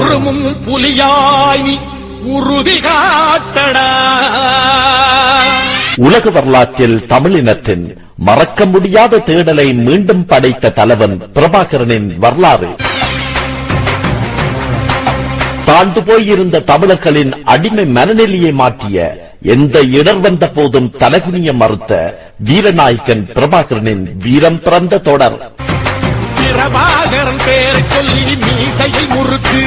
உருமும் புலியாய் நீ உறுதி காட்டடா. உலக வரலாற்றில் தமிழினத்தின் மறக்க முடியாத தேடலை மீண்டும் படைத்த தலைவன் பிரபாகரனின் வரலாறு. தாழ்ந்து போயிருந்த தமிழர்களின் அடிமை மனநிலையை மாற்றிய எந்த இடர் வந்த போதும் தலகுனிய மறுத்த வீரநாயகன் பிரபாகரனின் வீரம் பிறந்த தொடர். பிரபாகரன் பேரை சொல்லி மீசையை முறுக்கு.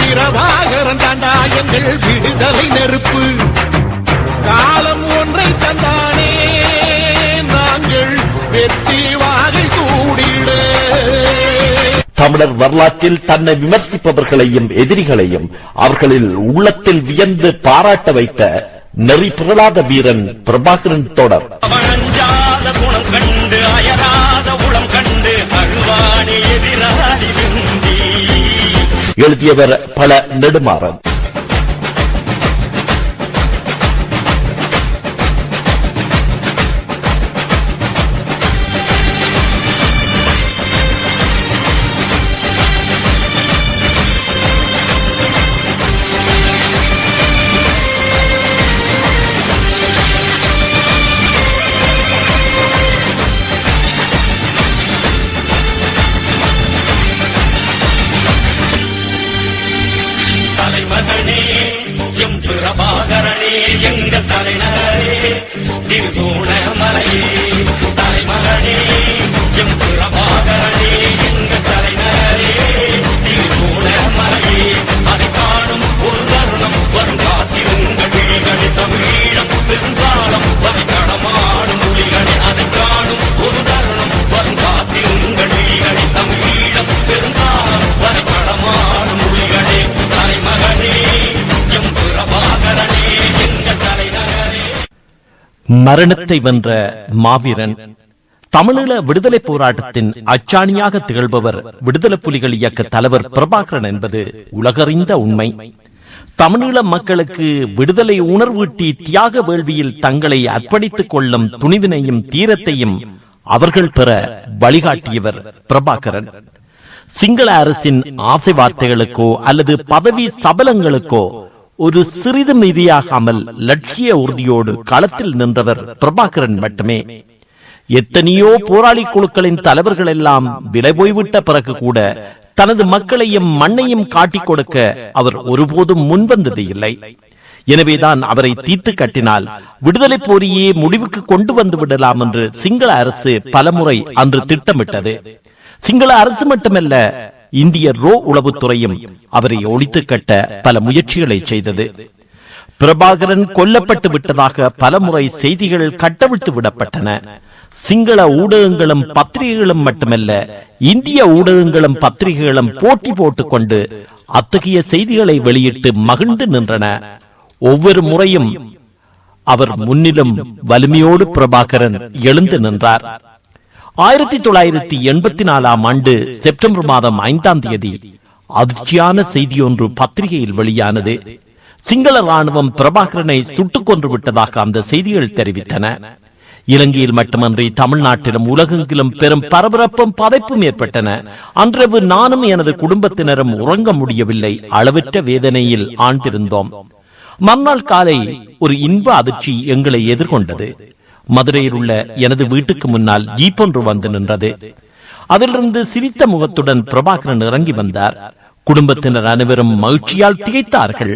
பிரபாகரன் தாண்டா எங்கள் விடுதலை நெருப்பு. காலம் ஒன்றை தந்தானே நாங்கள் வெற்றி வாகை சூடிட. தமிழர் வரலாற்றில் தன்னை விமர்சிப்பவர்களையும் எதிரிகளையும் அவர்களில் உள்ளத்தில் வியந்து பாராட்ட வைத்த நெறி பிறலாத வீரன் பிரபாகரன் தொடர். கண்டு அழுவானி எதிராளி எழுதியவர் பல நெடுமாறன். பிரபாகரனே எங்கள் தலைநகரே திருகோணமலையே. மரணத்தை வென்ற மாவீரன். தமிழீழ விடுதலை போராட்டத்தின் அச்சாணியாக திகழ்பவர் விடுதலை புலிகள் இயக்க தலைவர் பிரபாகரன் என்பது உலகறிந்த உண்மை. தமிழீழ மக்களுக்கு விடுதலை உணர்வூட்டி தியாக வேள்வியில் தங்களை அர்ப்பணித்துக் கொள்ளும் துணிவினையும் தீரத்தையும் அவர்கள் பெற வழிகாட்டியவர் பிரபாகரன். சிங்கள அரசின் ஆசை வார்த்தைகளுக்கோ அல்லது பதவி சபலங்களுக்கோ ஒரு சிறிது மீதியாகாமல் லட்சிய உறுதியோடு களத்தில் நின்றவர் பிரபாகரன் மட்டுமே. எத்தனையோ போராளி குழுக்களின் தலைவர்கள் எல்லாம் விலை போய்விட்ட பிறகு கூட தனது மக்களையும் மண்ணையும் காட்டிக் கொடுக்க அவர் ஒருபோதும் முன்வந்தது இல்லை. எனவேதான் அவரை தீர்த்து கட்டினால் விடுதலை போரியே முடிவுக்கு கொண்டு வந்து விடலாம் என்று சிங்கள அரசு பலமுறை அன்று திட்டமிட்டது. சிங்கள அரசு மட்டுமல்ல இந்திய ரோ உளவுத்துறையும் அவரை ஒழித்து கட்ட பல முயற்சிகளை செய்தது. பிரபாகரன் கொல்லப்பட்டு விட்டதாக பலமுறை செய்திகள் கட்டவிழ்த்து விடப்பட்டன. சிங்கள ஊடகங்களும் பத்திரிகைகளும் மட்டுமல்ல இந்திய ஊடகங்களும் பத்திரிகைகளும் போட்டி போட்டுக்கொண்டு அத்தகைய செய்திகளை வெளியிட்டு மகிழ்ந்து நின்றன. ஒவ்வொரு முறையும் அவர் முன்னிலும் வலிமையோடு பிரபாகரன் எழுந்து நின்றார். ஆயிரத்தி தொள்ளாயிரத்தி எண்பத்தி நாலாம் ஆண்டு செப்டம்பர் மாதம் ஐந்தாம் தேதி அதிர்ச்சியான செய்தி ஒன்று பத்திரிகையில் வெளியானது. சிங்கள ராணுவம் பிரபாகரனை சுட்டுக் கொன்று விட்டதாக அந்த செய்திகள் தெரிவித்தன. இலங்கையில் மட்டுமன்றி தமிழ்நாட்டிலும் உலகெங்கிலும் பெரும் பரபரப்பும் பதைப்பும் ஏற்பட்டன. அன்றவு நானும் எனது குடும்பத்தினரும் உறங்க முடியவில்லை. அளவற்ற வேதனையில் ஆழ்ந்திருந்தோம். மறுநாள் காலை ஒரு இன்ப அதிர்ச்சி எங்களை எதிர்கொண்டது. மதுரையில் உள்ள எனது வீட்டுக்கு முன்னால் ஜீப் ஒன்று வந்து நின்றது. அதிலிருந்து சிரித்த முகத்துடன் பிரபாகரன் இறங்கி வந்தார். குடும்பத்தினர் அனைவரும் மகிழ்ச்சியால் திகைத்தார்கள்.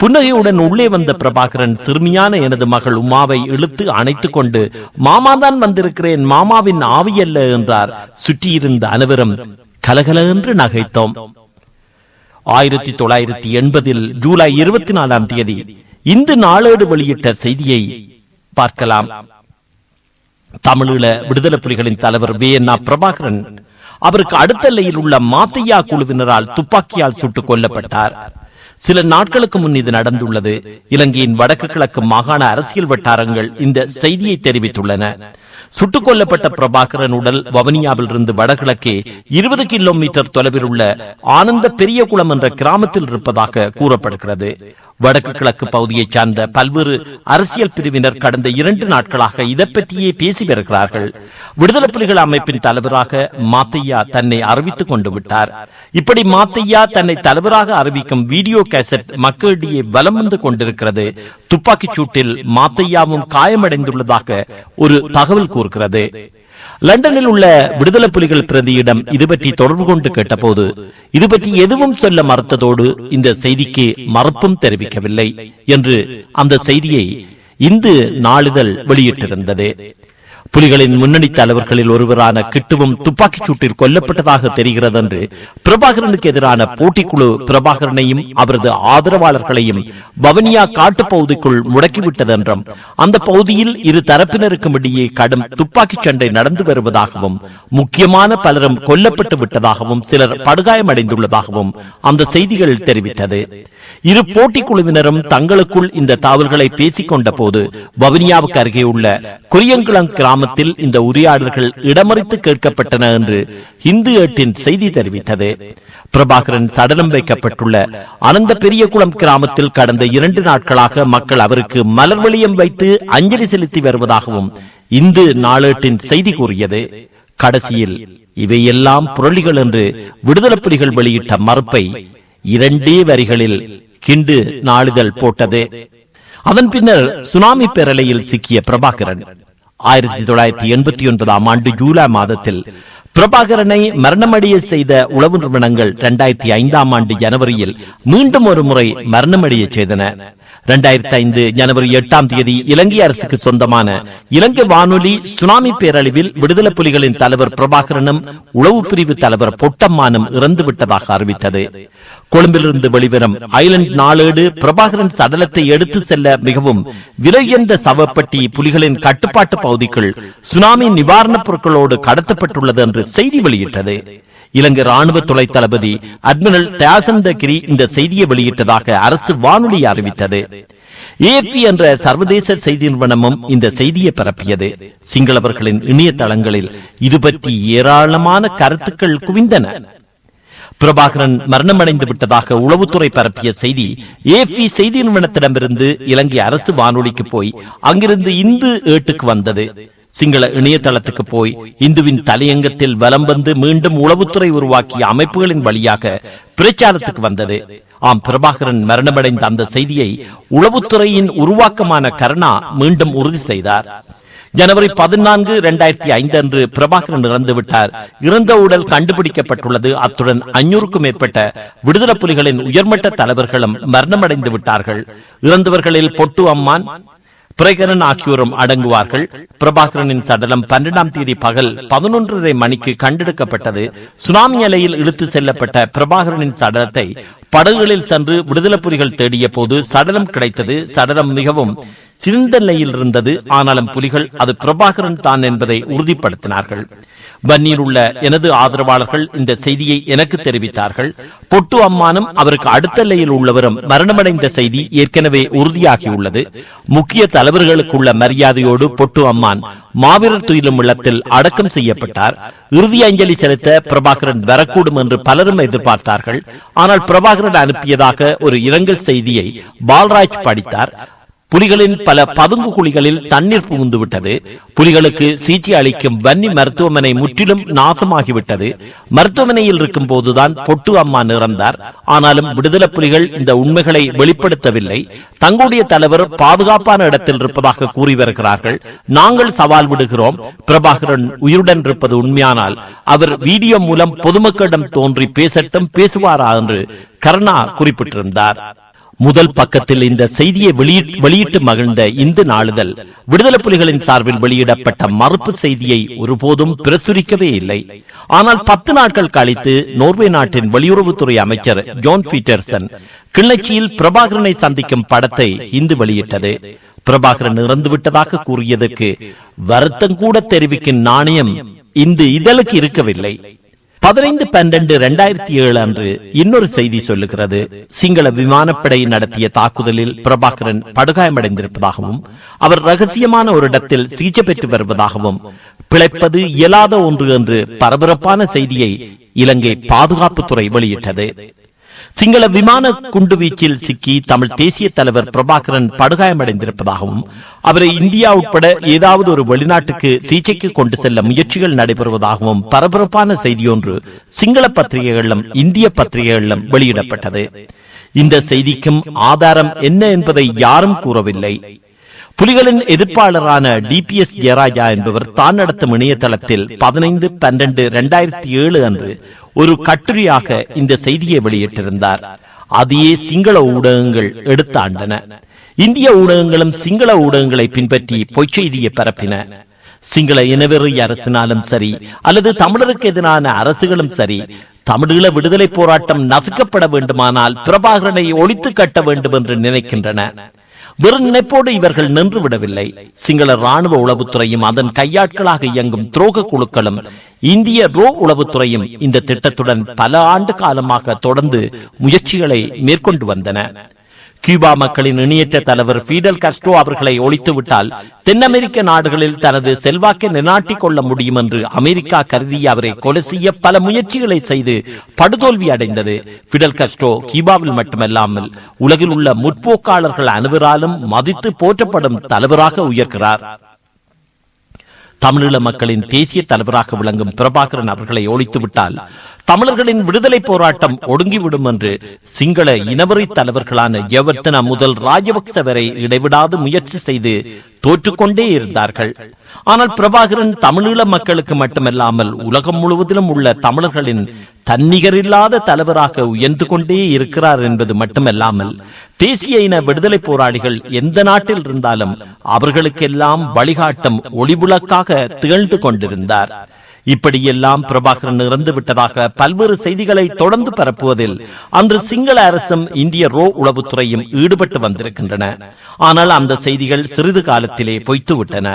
புன்னகையுடன் உள்ளே வந்த பிரபாகரன் சிறுமியான எனது மகள் உமாவை இழுத்து அணைத்துக் கொண்டு மாமா தான் வந்திருக்கிறேன் மாமாவின் ஆவியல்ல என்றார். சுற்றியிருந்த அனைவரும் கலகல என்று நகைத்தோம். ஆயிரத்தி தொள்ளாயிரத்தி எண்பதில் ஜூலை இருபத்தி நாலாம் தேதி இந்து நாளேடு வெளியிட்ட செய்தியை பார்க்கலாம். தமிழீழ விடுதலை புலிகளின் தலைவர் வே. என். பிரபாகரன் அவருக்கு அடுத்த எல்லையில் உள்ள மாத்தையா குழுவினரால் துப்பாக்கியால் சுட்டுக் கொல்லப்பட்டார். சில நாட்களுக்கு முன் இது நடந்துள்ளது. இலங்கையின் வடக்கு கிழக்கு மாகாண அரசியல் வட்டாரங்கள் இந்த செய்தியை தெரிவித்துள்ளன. சுட்டுக் கொல்லப்பட்ட பிரபாகரன் உடல் வவனியாவில் இருந்து வடகிழக்கே இருபது கிலோமீட்டர் தொலைவில் உள்ள ஆனந்த பெரியகுளம் என்ற கிராமத்தில் இருப்பதாக கூறப்படுகிறது. வடக்கு கிழக்கு பகுதியைச் சார்ந்த பல்வேறு அரசியல் பிரிவினர் கடந்த இரண்டு நாட்களாக இதை பற்றியே பேசி வருகிறார்கள். விடுதலை புலிகள் அமைப்பின் தலைவராக மாத்தையா தன்னை அறிவித்துக் கொண்டு விட்டார். இப்படி மாத்தையா தன்னை தலைவராக அறிவிக்கும் வீடியோ கேசட் மக்களிடையே வலம் வந்து கொண்டிருக்கிறது. துப்பாக்கிச் சூட்டில் மாத்தையாவும் காயமடைந்துள்ளதாக ஒரு தகவல் கூறுகிறது. லண்டனில் உள்ள விடுதலை புலிகள் பிரதியிடம் இது பற்றி தொடர்பு கொண்டு கேட்டபோது இது பற்றி எதுவும் சொல்ல மறுத்ததோடு இந்த செய்திக்கு மறுப்பும் தெரிவிக்கவில்லை என்று அந்த செய்தியை இந்து நாளிதழ் வெளியிட்டிருந்தது. புலிகளின் முன்னணி தலைவர்களில் ஒருவரான கிட்டுவும் துப்பாக்கிச் சூட்டில் கொல்லப்பட்டதாக தெரிகிறது என்று பிரபாகரனுக்கு எதிரான போட்டிக்குழு பிரபாகரனையும் அவரது ஆதரவாளர்களையும் வவனியா காட்டுப் பகுதிக்குள் முடக்கிவிட்டது என்றும் அந்த பகுதியில் இரு தரப்பினருக்கும் இடையே கடும் துப்பாக்கிச் சண்டை நடந்து வருவதாகவும் முக்கியமான பலரும் கொல்லப்பட்டு விட்டதாகவும் சிலர் படுகாயமடைந்துள்ளதாகவும் அந்த செய்திகள் தெரிவித்தது. இரு போட்டி குழுவினரும் தங்களுக்குள் இந்த தகவல்களை பேசிக் கொண்ட போது வவுனியாவுக்கு அருகே உள்ள குறியங்குளம் கிராமத்தில் இந்த உரையாடல்கள் இடமறித்து கேட்கப்பட்டன என்று இந்து ஏட்டின் செய்தி தெரிவித்தது. பிரபாகரன் சடலம் வைக்கப்பட்டுள்ள அனந்த பெரியகுளம் கிராமத்தில் கடந்த இரண்டு நாட்களாக மக்கள் அவருக்கு மலர் வளையம் வைத்து அஞ்சலி செலுத்தி வருவதாகவும் இந்து நாளேட்டின் செய்தி கூறியது. கடைசியில் இவையெல்லாம் புரளிகள் என்று விடுதலை புலிகள் வெளியிட்ட மறுப்பை இரண்டே வரிகளில் கிண்டு நாளிதழ் போட்டது. அதன் பின்னர் சுனாமி பேரலையில் சிக்கிய பிரபாகரன். ஆயிரத்தி தொள்ளாயிரத்தி எண்பத்தி ஒன்பதாம் ஆண்டு ஜூலை மாதத்தில் பிரபாகரனை மரணமடைய செய்த உளவு நிறுவனங்கள் இரண்டாயிரத்தி ஐந்தாம் ஆண்டு ஜனவரியில் மீண்டும் ஒரு முறை மரணமடைய செய்தன. இரண்டாயிரத்தி ஐந்து ஜனவரி எட்டாம் தேதி இலங்கை அரசுக்கு சொந்தமான இலங்கை வானொலி சுனாமி பேரழிவில் விடுதலை புலிகளின் தலைவர் பிரபாகரனும் உளவு பிரிவு தலைவர் பொட்டம்மானும் இறந்து விட்டதாக அறிவித்தது. கொழும்பிலிருந்து வெளிவரும் ஐலண்ட் நாளேடு பிரபாகரன் சடலத்தை எடுத்து செல்ல மிகவும் விலையுயர்ந்த சவப்பட்டி புலிகளின் கட்டுப்பாட்டு பகுதிக்குள் சுனாமி நிவாரணப் பொருட்களோடு கடத்தப்பட்டுள்ளது என்று செய்தி வெளியிட்டது. இலங்கை ராணுவ துணை தளபதி அட்மிரல் தயாசந்தகிரி இந்த செய்தியை வெளியிட்டதாக அரசு வானொலி அறிவித்தது. ஏபி என்ற சர்வதேச செய்தி நிறுவனமும் இந்த செய்தியை பரப்பியது. சிங்களவர்களின் இணையதளங்களில் இது பற்றி ஏராளமான கருத்துக்கள் குவிந்தன. பிரபாகரன் மரணமடைந்து விட்டதாக உளவுத்துறை பரப்பிய செய்தி ஏபி செய்தி நிறுவனத்திடமிருந்து இலங்கை அரசு வானொலிக்கு போய் அங்கிருந்து இந்து ஏட்டுக்கு வந்தது. சிங்கள இணையதளத்துக்கு போய் இந்துவின் தலையங்கத்தில் வலம் வந்து மீண்டும் உளவுத்துறை உருவாக்கிய அமைப்புகளின் வழியாக பிரச்சாரத்துக்கு வந்தது. ஆம் பிரபாகரன் மரணமடைந்த அந்த செய்தியை உளவுத்துறையின் உருவாக்கமான கருணா மீண்டும் உறுதி செய்தார். ஜனவரி பதினான்கு இரண்டாயிரத்தி ஐந்து அன்று பிரபாகரன் இறந்து விட்டார். இறந்த உடல் கண்டுபிடிக்கப்பட்டுள்ளது. அத்துடன் ஐநூறுக்கும் மேற்பட்ட விடுதலை புலிகளின் உயர்மட்ட தலைவர்களும் மரணமடைந்து விட்டார்கள். இறந்தவர்களில் பொட்டு அம்மான் பிரகரன் ஆகியோரும் அடங்குவார்கள். பிரபாகரனின் சடலம் பன்னிரண்டாம் தேதி பகல் பதினொன்றரை மணிக்கு கண்டெடுக்கப்பட்டது. சுனாமி அலையில் இழுத்து செல்லப்பட்ட பிரபாகரனின் சடலத்தை படகுகளில் சென்று விடுதலை புலிகள் தேடிய போது சடலம் கிடைத்தது. சடலம் மிகவும் சிறந்த நிலையில் இருந்தது. ஆனாலும் புலிகள் அது பிரபாகரன் தான் என்பதை உறுதிப்படுத்தினார்கள். வன்னியில் உள்ள எனது ஆதரவாளர்கள் இந்த செய்தியை எனக்கு தெரிவித்தார்கள். பொட்டு அம்மானும் அவருக்கு அடுத்த நிலையில் உள்ளவரும் மரணமடைந்த செய்தி ஏற்கனவே உறுதியாகியுள்ளது. முக்கிய தலைவர்களுக்குள்ள மரியாதையோடு பொட்டு அம்மான் மாவீரர் துயிலும் இல்லத்தில் அடக்கம் செய்யப்பட்டார். இறுதி அஞ்சலி செலுத்த பிரபாகரன் வரக்கூடும் என்று பலரும் எதிர்பார்த்தார்கள். ஆனால் பிரபாகரன் அனுப்பியதாக ஒரு இரங்கல் செய்தியை பால்ராஜ் படித்தார். புலிகளின் பல பதுங்கு குழிகளில் தண்ணீர் புகுந்து விட்டது புலிகளுக்கு சிகிச்சை அளிக்கும் வன்னி மருத்துவமனை முற்றிலும் நாசமாகிவிட்டது. மருத்துவமனையில் இருக்கும் போதுதான் பொட்டு அம்மா இறந்தார் ஆனாலும் விடுதலை புலிகள் இந்த உண்மைகளை வெளிப்படுத்தவில்லை. தங்களுடைய தலைவர் பாதுகாப்பான இடத்தில் இருப்பதாக கூறி வருகிறார்கள். நாங்கள் சவால் விடுகிறோம். பிரபாகரன் உயிருடன் இருப்பது உண்மையானால் அவர் வீடியோ மூலம் பொதுமக்களிடம் தோன்றி பேசட்டும் பேசுவாரா என்று கருணா குறிப்பிட்டிருந்தார். முதல் பக்கத்தில் இந்த செய்தியை வெளியிட்டு மகிழ்ந்த இந்து நாளிதழ் விடுதலை புலிகளின் சார்பில் வெளியிடப்பட்ட மறுப்பு செய்தியை ஒருபோதும் பிரசுரிக்கவே இல்லை. ஆனால் பத்து நாட்கள் கழித்து நோர்வே நாட்டின் வெளியுறவுத்துறை அமைச்சர் ஜோன் பீட்டர்சன் கிளர்ச்சியில் பிரபாகரனை சந்திக்கும் படத்தை இந்து வெளியிட்டது. பிரபாகரன் இறந்து விட்டதாக கூறியதற்கு வருத்தம் கூட தெரிவிக்கும் நாணயம் இந்த இதழுக்கு இருக்கவில்லை. பதினைந்து பன்னெண்டு இரண்டாயிரத்தி ஏழு அன்று இன்னொரு செய்தி சொல்லுகிறது. சிங்கள விமானப்படை நடத்திய தாக்குதலில் பிரபாகரன் படுகாயமடைந்திருப்பதாகவும் அவர் ரகசியமான ஒரு இடத்தில் சிகிச்சை பெற்று வருவதாகவும் பிழைப்பது இயலாத ஒன்று என்று பரபரப்பான செய்தியை இலங்கை பாதுகாப்புத்துறை வெளியிட்டது. சிங்கள விமான குண்டுவீச்சில் சிக்கி தமிழ் தேசிய தலைவர் பிரபாகரன் படுகாயமடைந்திருப்பதாகவும் அவரை இந்தியா உட்பட ஏதாவது ஒரு வெளிநாட்டுக்கு சிகிச்சைக்கு கொண்டு செல்ல முயற்சிகள் நடைபெறுவதாகவும் பரபரப்பான செய்தியொன்று சிங்கள பத்திரிகைகளிலும் இந்திய பத்திரிகைகளிலும் வெளியிடப்பட்டது. இந்த செய்திக்கும் ஆதாரம் என்ன என்பதை யாரும் கூறவில்லை. புலிகளின் எதிர்ப்பாளரான டிபிஎஸ் ஜெயராஜா என்பவர் தான் நடத்தும் இணையதளத்தில் பதினைந்து பன்னெண்டு இரண்டாயிரத்தி ஏழு அன்று ஒரு கட்டுரையாக இந்த செய்தியை வெளியிட்டிருந்தார். அதையே சிங்கள ஊடகங்கள் எடுத்தாண்டன. இந்திய ஊடகங்களும் சிங்கள ஊடகங்களை பின்பற்றி பொய்ச்செய்தியை பரப்பின. சிங்கள இனவெறி அரசினாலும் சரி அல்லது தமிழருக்கு எதிரான அரசுகளும் சரி தமிழீழ விடுதலை போராட்டம் நசுக்கப்பட வேண்டுமானால் பிரபாகரனை ஒழித்து கட்ட வேண்டும் என்று நினைக்கின்றன. வெறும் நினைப்போடு இவர்கள் நின்று விடவில்லை சிங்கள ராணுவ உளவுத்துறையும் அதன் கையாட்களாக இயங்கும் துரோக குழுக்களும் இந்திய ரோ உளவுத்துறையும் இந்த திட்டத்துடன் பல ஆண்டு காலமாக தொடர்ந்து முயற்சிகளை மேற்கொண்டு வந்தன. கியூபா மக்களின் இணையற்ற தலைவர் பீடல் கஸ்ட்ரோ அவர்களை ஒழித்துவிட்டால் தென் அமெரிக்க நாடுகளில் தனது செல்வாக்கை நிலாட்டிக் கொள்ள முடியும் என்று அமெரிக்கா கருதி அவரை கொலை செய்ய பல முயற்சிகளை செய்து படுதோல்வி அடைந்தது. பிடல் கஸ்ட்ரோ கியூபாவில் மட்டுமல்லாமல் உலகில் உள்ள முற்போக்காளர்கள் அனைவராலும் மதித்து போற்றப்படும் தலைவராக உயர்கிறார். தமிழீழ மக்களின் தேசிய தலைவராக விளங்கும் பிரபாகரன் அவர்களை ஒழித்துவிட்டால் தமிழர்களின் விடுதலை போராட்டம் ஒடுங்கிவிடும் என்று சிங்கள இனவரி தலைவர்களான ஜெயவர்த்தன முதல் ராஜபக்ச வரை இடைவிடாது முயற்சி செய்து தோற்றுக்கொண்டே இருந்தார்கள். ஆனால் பிரபாகரன் தமிழீழ மக்களுக்கு மட்டுமல்லாமல் உலகம் முழுவதிலும் உள்ள தமிழர்களின் தன்னிகரில்லாத தலைவராக உயர்ந்து கொண்டே இருக்கிறார் என்பது மட்டுமல்லாமல் தேசிய இன விடுதலை போராளிகள் எந்த நாட்டில் இருந்தாலும் அவர்களுக்கெல்லாம் வழிகாட்டம் ஒளிவிளக்காக திகழ்ந்து கொண்டிருந்தார். இப்படியெல்லாம் பிரபாகரன் இறந்து விட்டதாக பல்வேறு செய்திகளை தொடர்ந்து பரப்புவதில் அன்று சிங்கள அரசும் இந்திய ரோ உளவுத்துறையும் ஈடுபட்டு வந்திருக்கின்றன. ஆனால் அந்த செய்திகள் சிறிது காலத்திலே பொய்த்துவிட்டன.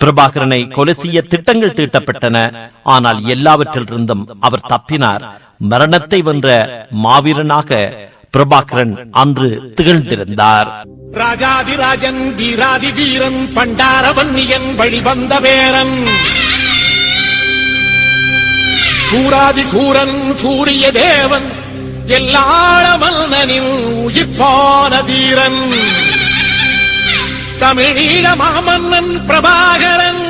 பிரபாகரனை கொலை செய்ய திட்டங்கள் தீட்டப்பட்டன. ஆனால் எல்லாவற்றிலிருந்தும் அவர் தப்பினார். மரணத்தை வென்ற மாவீரனாக பிரபாகரன் அன்று திகழ்ந்திருந்தார். ராஜாதிராஜன் வீராதி வீரன் பண்டாரவன்னியன் வழிவந்த வேரன் சூராதி சூரன் சூரிய தேவன் எல்லாள உயிர்ப்பான தீரன். தமிழீழ மாமன்னன் பிரபாகரன்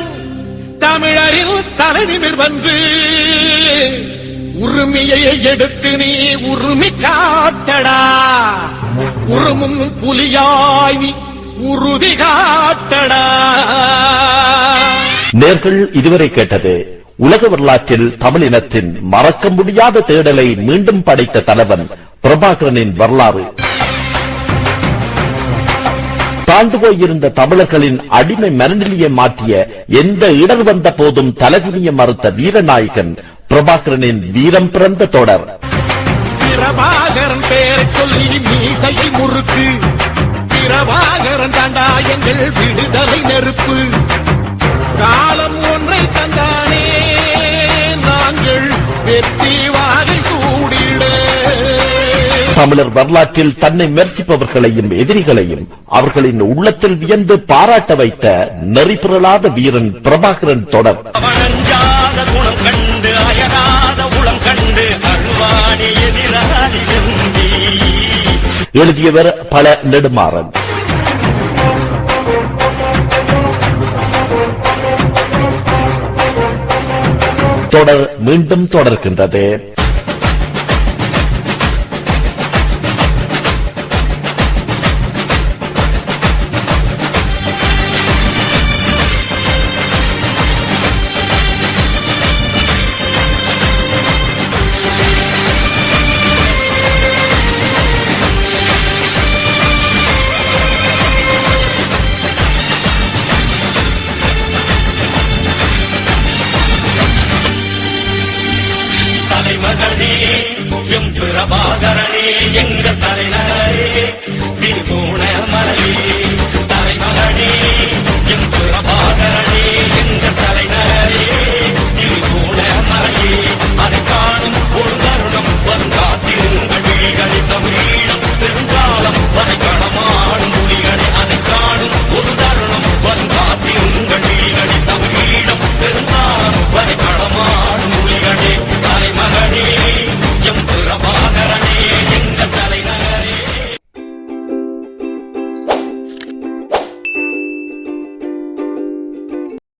தமிழரில் தலைநிமிர் வந்து உரிமையை எடுத்து நீ உரிமை காட்டடா. உருமும் புலியாய் நீ உறுதி காட்டடா. நேர்கள் இதுவரை கேட்டது உலக வரலாற்றில் தமிழினத்தின் மறக்க முடியாத தேடலை மீண்டும் படைத்த தலைவன் பிரபாகரனின் வரலாறு. தாழ்ந்து போயிருந்த தமிழர்களின் அடிமை மனநிலையை மாற்றிய எந்த இடர் வந்த போதும் தலைகுனிய மறுத்த வீரநாயகன் பிரபாகரனின் வீரம் பிறந்த தொடர். பிரபாகரன் பேரை சொல்லி மீசையை முறுக்கு. பிரபாகரன் தாண்டா எங்கள் விடுதலை நெருப்பு. காலம் ஒன்றை தந்தானே. நாங்கள் வெற்றி வாகை சூடிட. தமிழர் வரலாற்றில் தன்னை விமர்சிப்பவர்களையும் எதிரிகளையும் அவர்களின் உள்ளத்தில் வியந்து பாராட்ட வைத்த நெறிபிறலாத வீரன் பிரபாகரன் தொடர். எழுதியவர் பல நெடுமாறன். தொடர் மீண்டும் தொடர்கின்றது. தலைமகனே